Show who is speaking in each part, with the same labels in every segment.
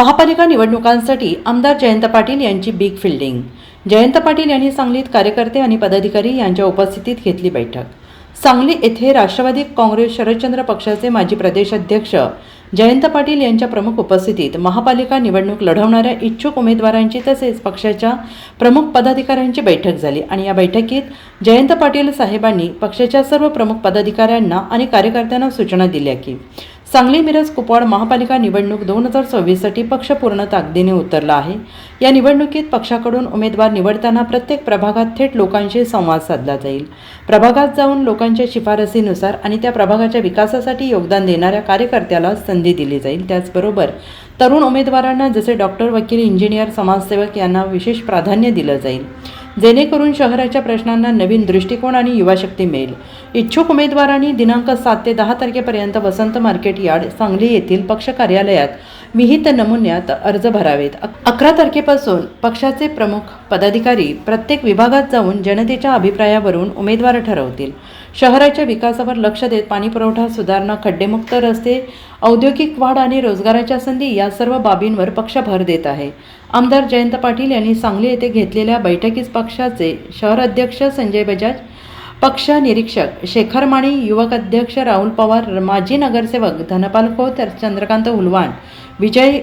Speaker 1: महापालिका निवडणुकांसाठी आमदार जयंत पाटील यांची बिग फिल्डिंग जयंत पाटील यांनी सांगलीत कार्यकर्ते आणि पदाधिकारी यांच्या उपस्थितीत घेतली बैठक. सांगली येथे राष्ट्रवादी काँग्रेस शरदचंद्र पक्षाचे माजी प्रदेशाध्यक्ष जयंत पाटील यांच्या प्रमुख उपस्थितीत महापालिका निवडणूक लढवणाऱ्या इच्छुक उमेदवारांची तसेच पक्षाच्या प्रमुख पदाधिकाऱ्यांची बैठक झाली आणि या बैठकीत जयंत पाटील साहेबांनी पक्षाच्या सर्व प्रमुख पदाधिकाऱ्यांना आणि कार्यकर्त्यांना सूचना दिल्या की सांगली मिरज कुपवाड महापालिका निवडणूक दोन हजार सव्वीससाठी पक्ष पूर्ण ताकदीने उतरला आहे. या निवडणुकीत पक्षाकडून उमेदवार निवडताना प्रत्येक प्रभागात थेट लोकांशी संवाद साधला जाईल. प्रभागात जाऊन लोकांच्या शिफारसीनुसार आणि त्या प्रभागाच्या विकासासाठी योगदान देणाऱ्या कार्यकर्त्याला संधी दिली जाईल. त्याचबरोबर तरुण उमेदवारांना जसे डॉक्टर वकील इंजिनियर समाजसेवक यांना विशेष प्राधान्य दिलं जाईल. जेणेकरून शहराच्या प्रश्नांना नवीन दृष्टिकोन आणि युवाशक्ती मिळेल. इच्छुक उमेदवारांनी दिनांक सात ते दहा तारखेपर्यंत वसंत मार्केट यार्ड सांगली येथील पक्ष कार्यालयात विहित नमुन्यात अर्ज भरावेत. अकरा तारखेपासून पक्षाचे प्रमुख पदाधिकारी प्रत्येक विभागात जाऊन जनतेच्या अभिप्रायावरून उमेदवार ठरवतील. शहराच्या विकासावर लक्ष देत पाणीपुरवठा सुधारणा खड्डेमुक्त रस्ते औद्योगिक वाढ आणि रोजगाराच्या संधी या सर्व बाबींवर पक्ष भर देत आहे. आमदार जयंत पाटील यांनी सांगली येथे घेतलेल्या बैठकीस पक्षाचे शहर अध्यक्ष संजय बजाज पक्ष निरीक्षक शेखर माणी युवक अध्यक्ष राहुल पवार माजी नगरसेवक धनपाल खोत चंद्रकांत उलवाण विजय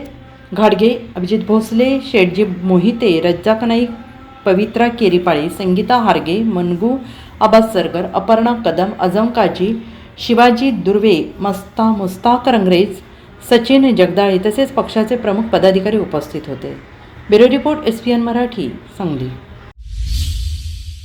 Speaker 1: घाडगे अभिजित भोसले शेटजी मोहिते रज्जाक नाईक पवित्रा केरीपाळे संगीता हारगे मनगू अब्बास सरगर अपर्णा कदम अजम काजी शिवाजी दुर्वे मस्ता मुस्ताक रंगरेज सचिन जगदाळे तसेच पक्षाचे प्रमुख पदाधिकारी उपस्थित होते. Bureau report S P N Marathi Sangli.